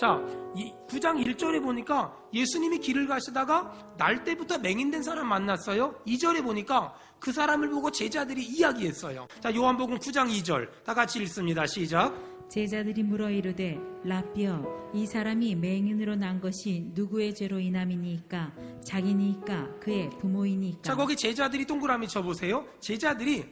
자, 이 9장 1절에 보니까 예수님이 길을 가시다가 날 때부터 맹인된 사람 만났어요. 2절에 보니까 그 사람을 보고 제자들이 이야기했어요. 자, 요한복음 9장 2절 다 같이 읽습니다. 시작. 제자들이 물어 이르되 라삐어 이 사람이 맹인으로 난 것이 누구의 죄로 인함이니까 자기니까 그의 부모이니까 자, 거기 제자들이 동그라미 쳐보세요. 제자들이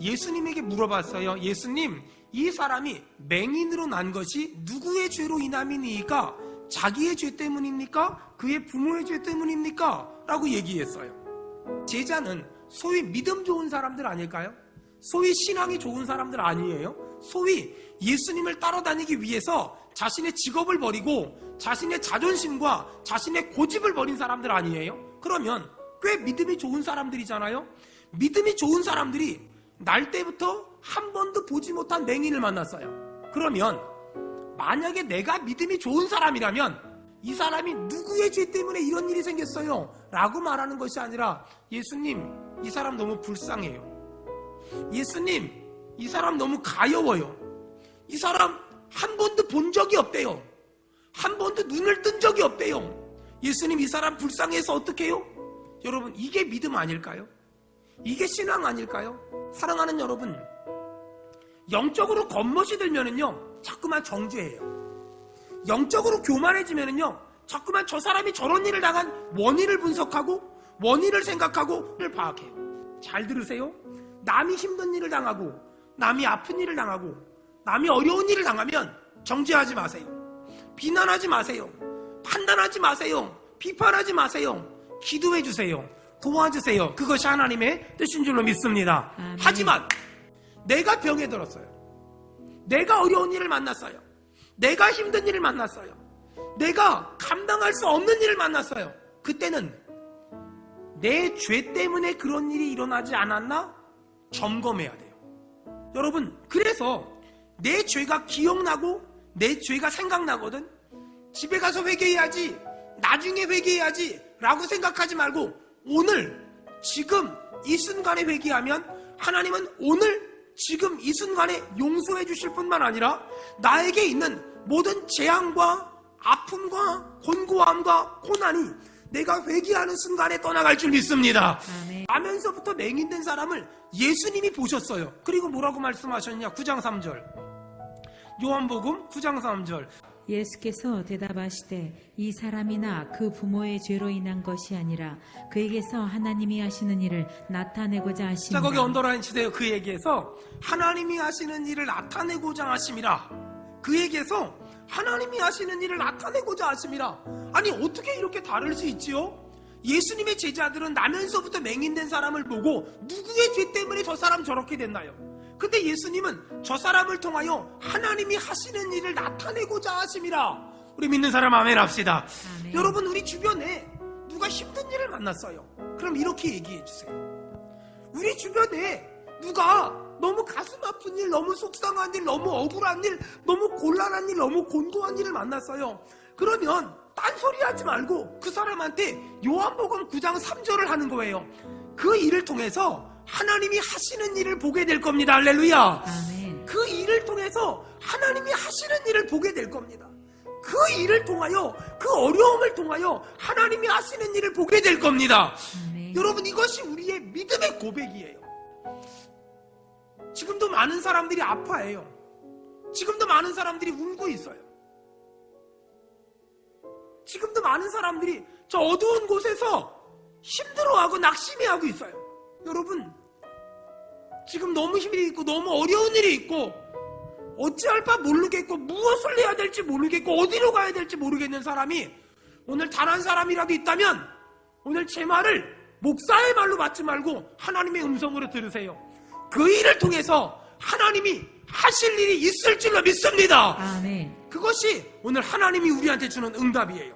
예수님에게 물어봤어요. 예수님, 이 사람이 맹인으로 난 것이 누구의 죄로 인함이니까? 자기의 죄 때문입니까? 그의 부모의 죄 때문입니까? 라고 얘기했어요. 제자는 소위 믿음 좋은 사람들 아닐까요? 소위 신앙이 좋은 사람들 아니에요? 소위 예수님을 따라다니기 위해서 자신의 직업을 버리고 자신의 자존심과 자신의 고집을 버린 사람들 아니에요? 그러면 꽤 믿음이 좋은 사람들이잖아요? 믿음이 좋은 사람들이 날 때부터 한 번도 보지 못한 맹인을 만났어요. 그러면 만약에 내가 믿음이 좋은 사람이라면 이 사람이 누구의 죄 때문에 이런 일이 생겼어요? 라고 말하는 것이 아니라 예수님, 이 사람 너무 불쌍해요. 예수님, 이 사람 너무 가여워요. 이 사람 한 번도 본 적이 없대요. 한 번도 눈을 뜬 적이 없대요. 예수님, 이 사람 불쌍해서 어떡해요? 여러분, 이게 믿음 아닐까요? 이게 신앙 아닐까요? 사랑하는 여러분, 영적으로 겉멋이 들면은요, 자꾸만 정죄해요. 영적으로 교만해지면은요, 자꾸만 저 사람이 저런 일을 당한 원인을 분석하고, 원인을 생각하고, 를 파악해요. 잘 들으세요. 남이 힘든 일을 당하고, 남이 아픈 일을 당하고, 남이 어려운 일을 당하면 정죄하지 마세요. 비난하지 마세요. 판단하지 마세요. 비판하지 마세요. 기도해 주세요. 도와주세요. 그것이 하나님의 뜻인 줄로 믿습니다. 아멘. 하지만 내가 병에 들었어요. 내가 어려운 일을 만났어요. 내가 힘든 일을 만났어요. 내가 감당할 수 없는 일을 만났어요. 그때는 내 죄 때문에 그런 일이 일어나지 않았나 점검해야 돼요. 여러분, 그래서 내 죄가 기억나고 내 죄가 생각나거든. 집에 가서 회개해야지. 나중에 회개해야지. 라고 생각하지 말고 오늘 지금 이 순간에 회개하면 하나님은 오늘 지금 이 순간에 용서해 주실 뿐만 아니라 나에게 있는 모든 재앙과 아픔과 곤고함과 고난이 내가 회개하는 순간에 떠나갈 줄 믿습니다. 아멘. 하면서부터 맹인된 사람을 예수님이 보셨어요. 그리고 뭐라고 말씀하셨냐? 9장 3절. 요한복음 9장 3절. 예수께서 대답하시되 이 사람이나 그 부모의 죄로 인한 것이 아니라 그에게서 하나님이 하시는 일을 나타내고자 자, 하십니다. 거기 언더라인 치세요. 그 얘기에서 하나님이 하시는 일을 나타내고자 하심이라. 그 얘기에서 하나님이 하시는 일을 나타내고자 하심이라. 아니, 어떻게 이렇게 다를 수 있지요? 예수님의 제자들은 나면서부터 맹인된 사람을 보고 누구의 죄 때문에 저 사람 저렇게 됐나요? 근데 예수님은 저 사람을 통하여 하나님이 하시는 일을 나타내고자 하심이라. 우리 믿는 사람 아멘 합시다. 아멘. 여러분, 우리 주변에 누가 힘든 일을 만났어요. 그럼 이렇게 얘기해 주세요. 우리 주변에 누가 너무 가슴 아픈 일, 너무 속상한 일, 너무 억울한 일, 너무 곤란한 일, 너무 곤고한 일을 만났어요. 그러면 딴소리 하지 말고 그 사람한테 요한복음 9장 3절을 하는 거예요. 그 일을 통해서 하나님이 하시는 일을 보게 될 겁니다. 할렐루야. 아멘. 그 일을 통해서 하나님이 하시는 일을 보게 될 겁니다. 그 일을 통하여, 그 어려움을 통하여 하나님이 하시는 일을 보게 될 겁니다. 아멘. 여러분 이것이 우리의 믿음의 고백이에요. 지금도 많은 사람들이 아파해요. 지금도 많은 사람들이 울고 있어요. 지금도 많은 사람들이 저 어두운 곳에서 힘들어하고 낙심해하고 있어요. 여러분 지금 너무 힘이 있고 너무 어려운 일이 있고 어찌할 바 모르겠고 무엇을 해야 될지 모르겠고 어디로 가야 될지 모르겠는 사람이 오늘 단 한 사람이라도 있다면 오늘 제 말을 목사의 말로 받지 말고 하나님의 음성으로 들으세요. 그 일을 통해서 하나님이 하실 일이 있을 줄로 믿습니다. 아멘. 그것이 오늘 하나님이 우리한테 주는 응답이에요.